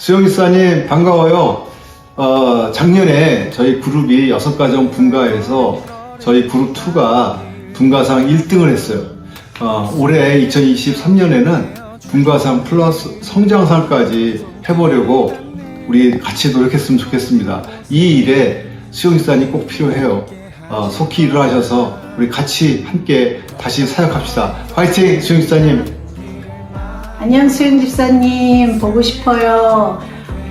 수영 기사님 반가워요. 어, 작년에 저희 그룹이 여섯 가정 분가에서 저희 그룹 2가 분가상 1등을 했어요. 어, 올해 2023년에는 분가상 플러스 성장상까지 해보려고 우리 같이 노력했으면 좋겠습니다. 이 일에 수영 기사님 꼭 필요해요. 어, 속히 일을 하셔서 우리 같이 함께 다시 사역합시다. 화이팅 수영 기사님. 안녕 수영 집사님 보고 싶어요.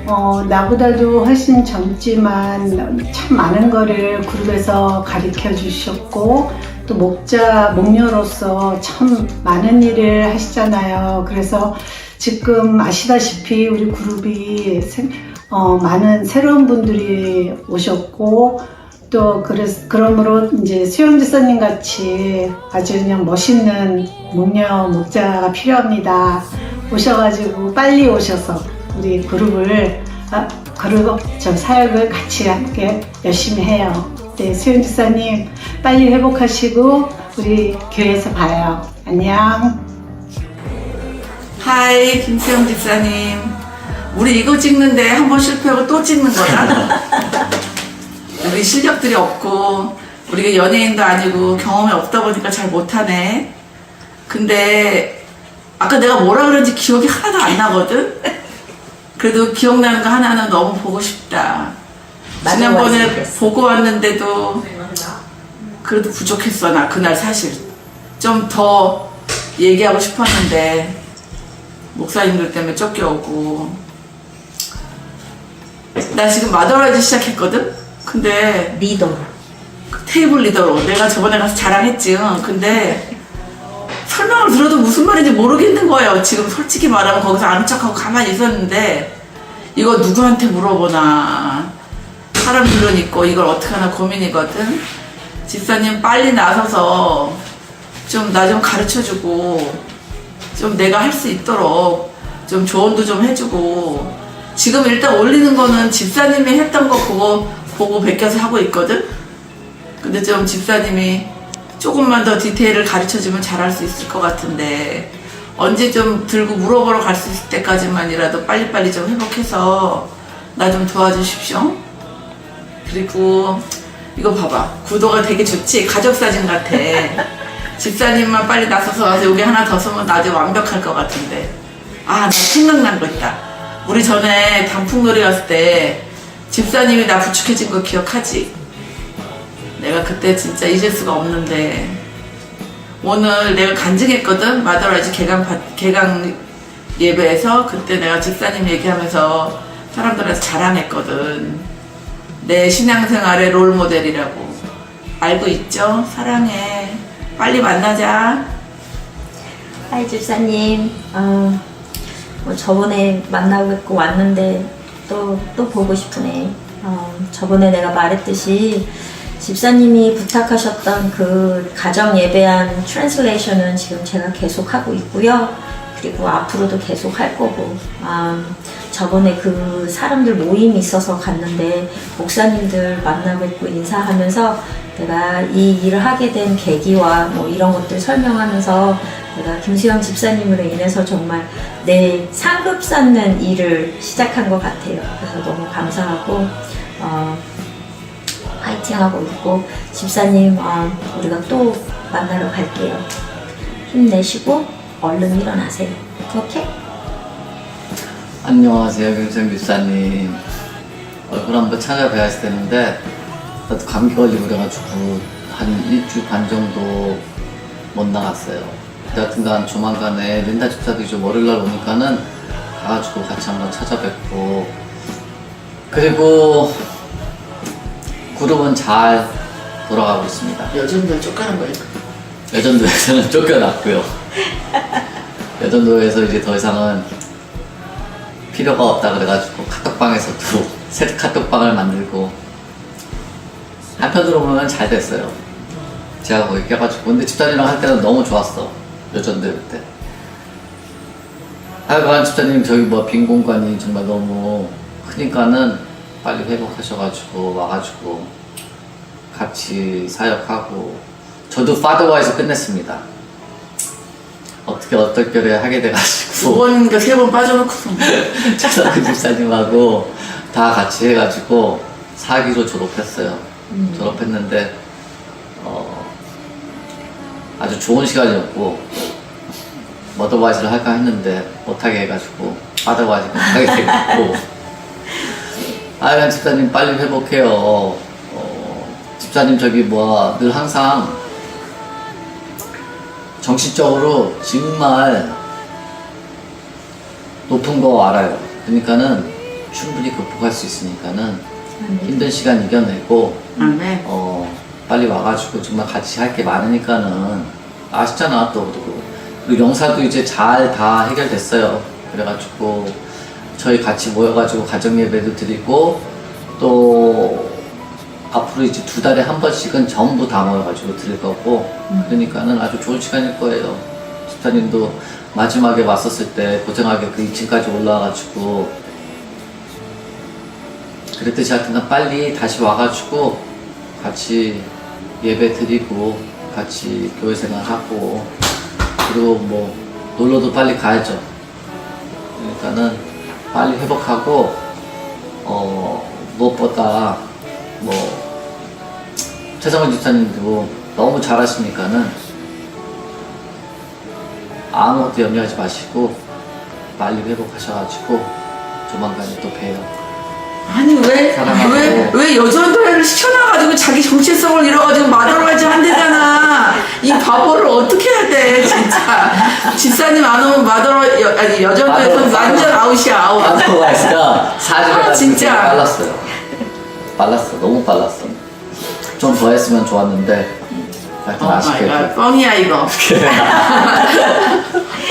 어, 나보다도 훨씬 젊지만 참 많은 거를 그룹에서 가르쳐 주셨고 또 목자 목녀로서 참 많은 일을 하시잖아요. 그래서 지금 아시다시피 우리 그룹이 새- 어, 많은 새로운 분들이 오셨고 또 그래서 그러므로 이제 수영 지사님 같이 아주 그냥 멋있는 목녀 목자가 필요합니다. 오셔가지고 빨리 오셔서 우리 그룹을 아, 그룹 저 사역을 같이 함께 열심히 해요. 네 수영 지사님 빨리 회복하시고 우리 교회에서 봐요. 안녕. 하이 김수영 집사님 우리 이거 찍는데 한 번 실패하고 또 찍는 거다 우리 실력들이 없고 우리가 연예인도 아니고 경험이 없다 보니까 잘 못하네 근데 아까 내가 뭐라 그런지 기억이 하나도 안 나거든? 그래도 기억나는 거 하나는 너무 보고 싶다. 지난번에 보고 왔는데도 그래도 부족했어 나 그날 사실. 좀 더 얘기하고 싶었는데 목사님들 때문에 쫓겨오고. 나 지금 마더라이즈 시작했거든? 근데 리더로. 테이블 리더로. 내가 저번에 가서 자랑했지 응. 근데 설명을 들어도 무슨 말인지 모르겠는 거예요. 지금 솔직히 말하면 거기서 아는 척하고 가만히 있었는데 이거 누구한테 물어보나. 사람들은 있고 이걸 어떻게 하나 고민이거든. 집사님 빨리 나서서 좀 나 좀 가르쳐주고 좀 내가 할 수 있도록 좀 조언도 좀 해주고. 지금 일단 올리는 거는 집사님이 했던 거 그거 보고 베껴서 하고 있거든. 근데 좀 집사님이 조금만 더 디테일을 가르쳐주면 잘할 수 있을 것 같은데 언제 좀 들고 물어보러 갈 수 있을 때까지만이라도 빨리빨리 좀 회복해서 나 좀 도와주십시오. 그리고 이거 봐봐. 구도가 되게 좋지? 가족 사진 같아. 집사님만 빨리 나서서 와서 여기 하나 더 쓰면 나도 완벽할 것 같은데. 아 나 생각난 거 있다. 우리 전에 단풍놀이 갔을 때 집사님이 나 부축해준 거 기억하지? 내가 그때 진짜 잊을 수가 없는데 오늘 내가 간증했거든 마더라이즈 개강 파- 개강 예배에서 그때 내가 집사님 얘기하면서 사람들한테 자랑했거든 내 신앙생활의 롤 모델이라고 알고 있죠? 사랑해 빨리 만나자 하이 집사님. 어, 뭐 저번에 만나고 왔는데 또, 또 보고 싶으네. 어, 저번에 내가 말했듯이 집사님이 부탁하셨던 그 가정 예배한 트랜슬레이션은 지금 제가 계속 하고 있고요. 그리고 앞으로도 계속 할 거고. 아, 저번에 그 사람들 모임이 있어서 갔는데 목사님들 만나 뵙고 인사하면서 내가 이 일을 하게 된 계기와 뭐 이런 것들 설명하면서 내가 김수영 집사님으로 인해서 정말 내 상급 쌓는 일을 시작한 것 같아요. 그래서 너무 감사하고 어, 파이팅하고 있고 집사님 어, 우리가 또 만나러 갈게요. 힘내시고 얼른 일어나세요. 오케이? 안녕하세요, 김성 교사님. 얼굴 한번 찾아뵈야 되는데, 감기 걸리고 그래가지고, 한 일주일 반 정도 못 나갔어요. 여튼간 조만간에 린다 집사도 이제 월요일날 오니까는 가가지고 같이 한번 찾아뵙고, 그리고 그룹은 잘 돌아가고 있습니다. 여전들 쫓가는 거예요 여전도에서는 쫓겨났고요. 여전도에서 이제 더 이상은 필요가 없다 그래가지고 카톡방에서도 새 카톡방을 만들고 한편으로 보면 잘 됐어요. 제가 거기 껴가지고 근데 집사님이랑 할 때는 너무 좋았어. 여전도 그때. 하여간 집사님 저기 뭐 빈 공간이 정말 너무 크니까는 빨리 회복하셔가지고 와가지고 같이 사역하고 저도 파더와에서 끝냈습니다. 어떻게 어떨결에 하게 돼가지고 두번 세번 빠져놓고서 최상근 집사님하고 다 같이 해가지고 사기로 졸업했어요. 졸업했는데 어, 아주 좋은 시간이었고 머더와이즈를 할까 했는데 못하게 해가지고 아더와이즈 못하게 됐고 아야 집사님 빨리 회복해요. 어, 집사님 저기 뭐야 늘 항상 정신적으로 정말 높은 거 알아요. 그러니까는 충분히 극복할 수 있으니까는 힘든 시간 이겨내고 아멘 어 빨리 와가지고 정말 같이 할 게 많으니까는 아시잖아 또 그리고, 그리고 영사도 이제 잘 다 해결됐어요. 그래가지고 저희 같이 모여가지고 가정 예배도 드리고 또 앞으로 이제 두 달에 한 번씩은 전부 다 모여가지고 드릴 거고 그러니까는 아주 좋은 시간일 거예요. 집사님도 마지막에 왔었을 때 고생하게 그 2층까지 올라와가지고 그랬듯이 하여튼 빨리 다시 와가지고 같이 예배 드리고 같이 교회 생활하고 그리고 뭐 놀러도 빨리 가야죠. 그러니까는 빨리 회복하고 어 무엇보다 뭐 최성원 집사님도 너무 잘하시니까는 아무것도 염려하지 마시고 빨리 회복하셔가지고 조만간에 또 봬요. 아니 왜 사랑하고. 왜왜 여전도회를 시켜놔가지고 자기 정체성을 잃어가지고 마더라지 한대잖아 이 바보를 어떻게 해야 돼 진짜 집사님 안 오면 마더라 여, 아니 여전도회에서 마더라. 완전 아웃이야 아웃 아드바이스가 사주가 아, 진짜. 빨랐어요. 빨랐어, 너무 빨랐어. 좀 더 했으면 좋았는데 하여튼 어, 아쉽게 갓, 뻥이야 이거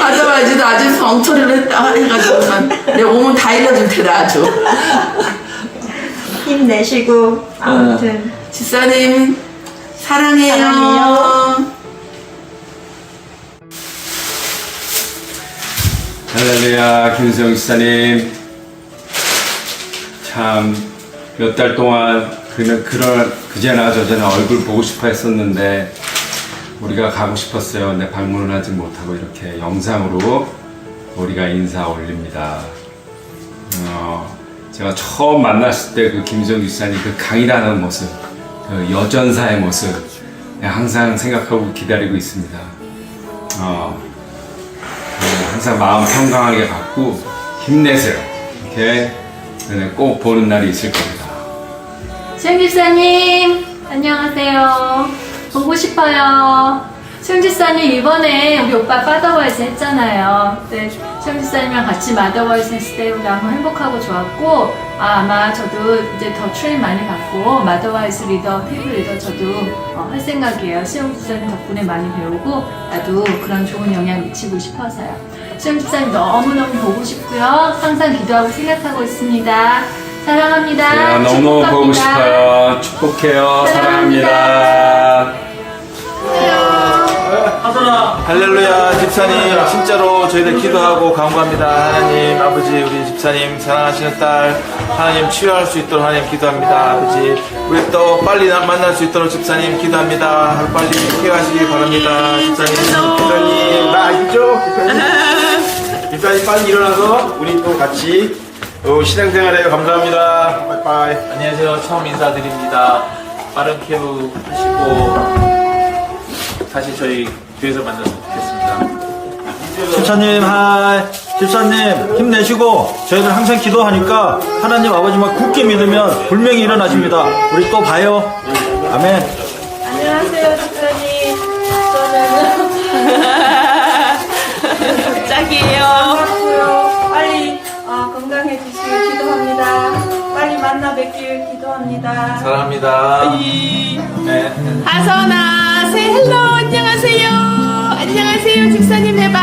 마더라지도 아주 엉터리를 했다 해가지고 내 몸은 다 잃어줄 테다 아주 힘내시고 아무튼 집사님 사랑해요. 사랑해요. 할렐루야 김수영 집사님 참 몇 달 동안 그는 그런 그제나 저제나 얼굴 보고 싶어 했었는데 우리가 가고 싶었어요. 근데 방문을 하지 못하고 이렇게 영상으로 우리가 인사 올립니다. 어, 제가 처음 만났을 때 그 김수영 집사님 그 강이라는 모습, 그 여전사의 모습 항상 생각하고 기다리고 있습니다. 어, 네, 항상 마음 평강하게 갖고 힘내세요. 이렇게 네, 꼭 보는 날이 있을 겁니다. 수영 집사님 안녕하세요. 보고 싶어요. 수영 집사님 이번에 우리 오빠 파더보이스 했잖아요. 네, 수영 집사님이랑 같이 마더보이스 했을 때 너무 행복하고 좋았고 아, 아마 저도 이제 더 트레인 많이 받고 마더보이스 리더, 피부 리더 저도 어, 할 생각이에요. 수영 집사님 덕분에 많이 배우고 나도 그런 좋은 영향 미치고 싶어서요. 수영 집사님 너무너무 보고 싶고요. 항상 기도하고 생각하고 있습니다. 사랑합니다. 제가 너무 보고 싶어요. 축복해요. 사랑합니다. 할렐루야 집사님. 진짜로 저희들 기도하고 간구합니다. 하나님 아버지 우리 집사님 사랑하시는 딸. 하나님 치유할 수 있도록 하나님 기도합니다. 아버지 우리 또 빨리 나- 만날 수 있도록 집사님 기도합니다. 빨리 쾌하시길 바랍니다. 집사님 집사님 나 알죠? 집사님. 집사님 빨리 일어나서 우리 또 같이 어, 신앙생활해요. 감사합니다. 빠이빠이. 안녕하세요. 처음 인사드립니다. 빠른 케어 하시고 다시 저희 교회에서 만났으면 좋겠습니다. 집사님 하이 집사님 힘내시고 저희들 항상 기도하니까 하나님 아버지만 굳게 믿으면 분명히 일어나십니다 우리 또 봐요 아멘 안녕하세요, 집사님. 저는 짝이에요. 반갑고요. 빨리 어, 건강해지시길 기도합니다. 만나 뵙길 기도합니다. 사랑합니다. 네. 하선아, say hello, 안녕하세요. 안녕하세요, 집사님 해봐.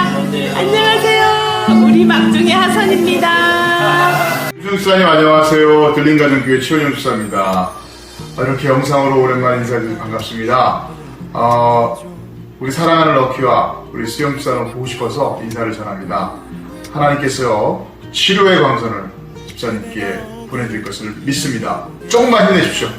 안녕하세요. 우리 막둥이 하선입니다. 유승 수사님 안녕하세요. 들린가정교회 최원영 수사입니다. 어, 이렇게 영상으로 오랜만에 인사드리니 반갑습니다. 어, 우리 사랑하는 럭키와 우리 수영 수사님 보고 싶어서 인사를 전합니다. 하나님께서 치료의 광선을 집사님께 보내드릴 것을 믿습니다. 조금만 힘내십시오.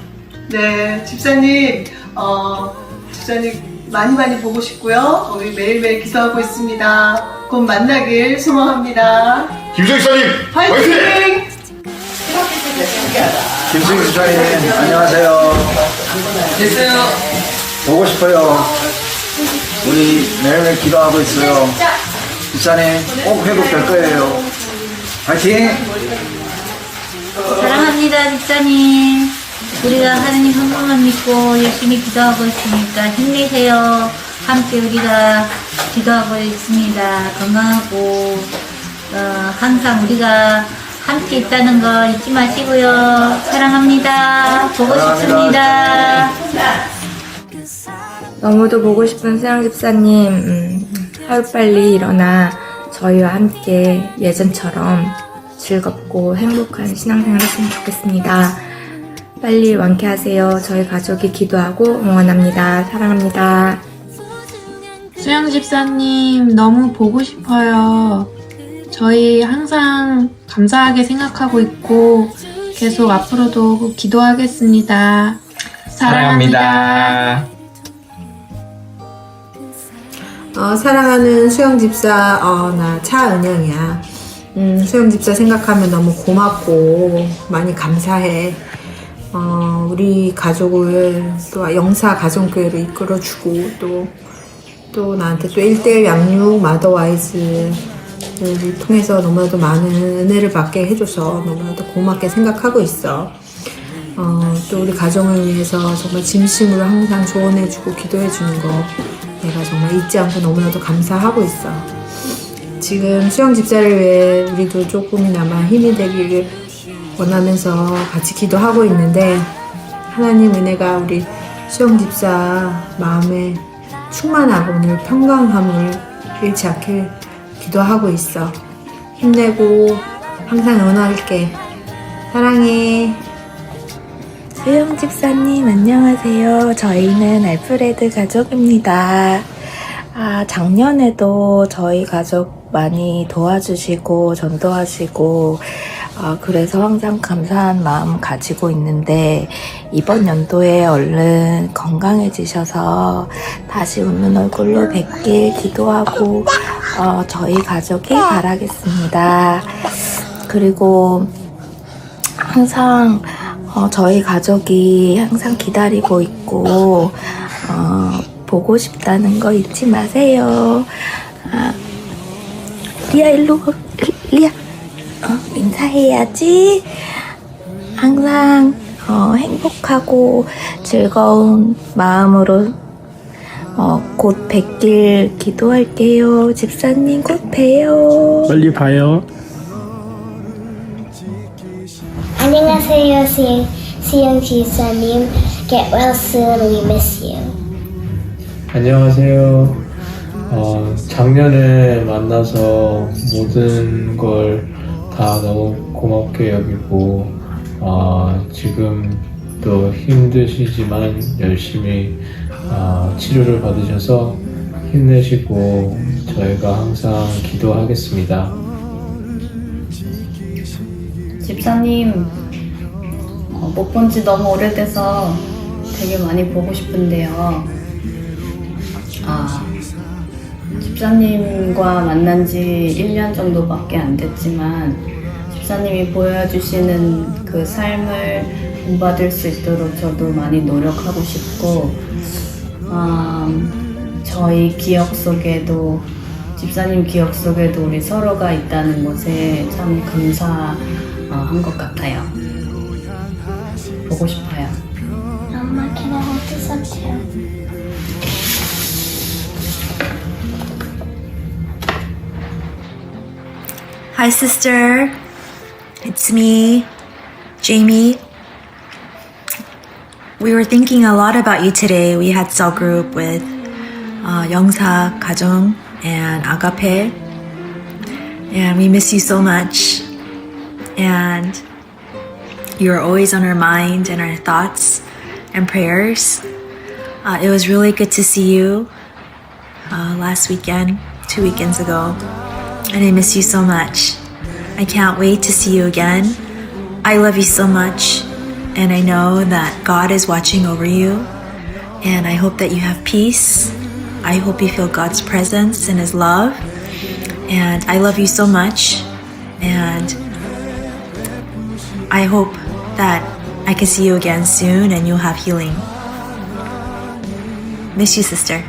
네, 집사님, 어, 집사님 많이 많이 보고 싶고요. 우리 매일매일 기도하고 있습니다. 곧 만나길 소망합니다. 김승희 집사님 화이팅! 화이팅! 김승희 집사님 안녕하세요. 보고 싶어요. 우리 매일매일 기도하고 있어요. 집사님 꼭 회복될 거예요. 파이팅! 사랑합니다, 집사님. 우리가 하느님 한 분만 믿고 열심히 기도하고 있으니까 힘내세요. 함께 우리가 기도하고 있습니다. 건강하고 어, 항상 우리가 함께 있다는 거 잊지 마시고요. 사랑합니다. 보고 싶습니다. 너무도 보고 싶은 수영 집사님, 음, 하루빨리 일어나 저희와 함께 예전처럼 즐겁고 행복한 신앙생활 했으면 좋겠습니다. 빨리 완쾌하세요. 저희 가족이 기도하고 응원합니다. 사랑합니다. 수영 집사님 너무 보고 싶어요. 저희 항상 감사하게 생각하고 있고 계속 앞으로도 기도하겠습니다. 사랑합니다. 어, 사랑하는 수영 집사, 어, 나 차은영이야. 음, 수영 집사 생각하면 너무 고맙고 많이 감사해. 어, 우리 가족을 또 영사 가정교회로 이끌어주고 또, 또 나한테 또 1대1 양육 마더와이즈를 통해서 너무나도 많은 은혜를 받게 해줘서 너무나도 고맙게 생각하고 있어. 어, 또 우리 가정을 위해서 정말 진심으로 항상 조언해주고 기도해주는 거 내가 정말 잊지 않고 너무나도 감사하고 있어. 지금 수영 집사를 위해 우리도 조금이나마 힘이 되기를 원하면서 같이 기도하고 있는데 하나님 은혜가 우리 수영 집사 마음에 충만하고 오늘 평강함을 잃지 않게 기도하고 있어. 힘내고 항상 응원할게. 사랑해. 수영 집사님 안녕하세요. 저희는 알프레드 가족입니다. 아, 작년에도 저희 가족 많이 도와주시고 전도하시고 아, 그래서 항상 감사한 마음 가지고 있는데 이번 연도에 얼른 건강해지셔서 다시 웃는 얼굴로 뵙길 기도하고 어, 저희 가족이 바라겠습니다. 그리고 항상 어, 저희 가족이 항상 기다리고 있고 어, 보고 싶다는 거 잊지 마세요. 아, 리아 일로 와. 리아 어, 인사해야지. 항상 어, 행복하고 즐거운 마음으로 어, 곧 뵙길 기도할게요. 집사님 곧 봬요. 빨리 봐요. 안녕하세요, 수영, 수영 지사님. Get well soon. We miss you. 안녕하세요. 어, 작년에 만나서 모든 걸 다 너무 고맙게 여기고, 어, 지금 또 힘드시지만 열심히 어, 치료를 받으셔서 힘내시고 저희가 항상 기도하겠습니다. 집사님, 어, 못본 지 너무 오래돼서 되게 많이 보고 싶은데요. 집사님과 만난 지 1년 정도밖에 안 됐지만, 집사님이 보여주시는 그 삶을 본받을 수 있도록 저도 많이 노력하고 싶고, 아, 저희 기억 속에도, 집사님 기억 속에도 우리 서로가 있다는 것에 참 감사한 것 같아요. 보고 싶어요. Have this up too? Hi, sister. It's me, Jamie. We were thinking a lot about you today. We had cell group with uh, Youngsa Kajong and Agape, and we miss you so much. And you're always on our mind and our thoughts and prayers. Uh, it was really good to see you uh, last weekend, two weekends ago, and I miss you so much. I can't wait to see you again. I love you so much, and I know that God is watching over you, And I hope that you have peace. I hope you feel God's presence and His love. And I love you so much. And I hope that I can see you again soon and you'll have healing. Miss you, sister.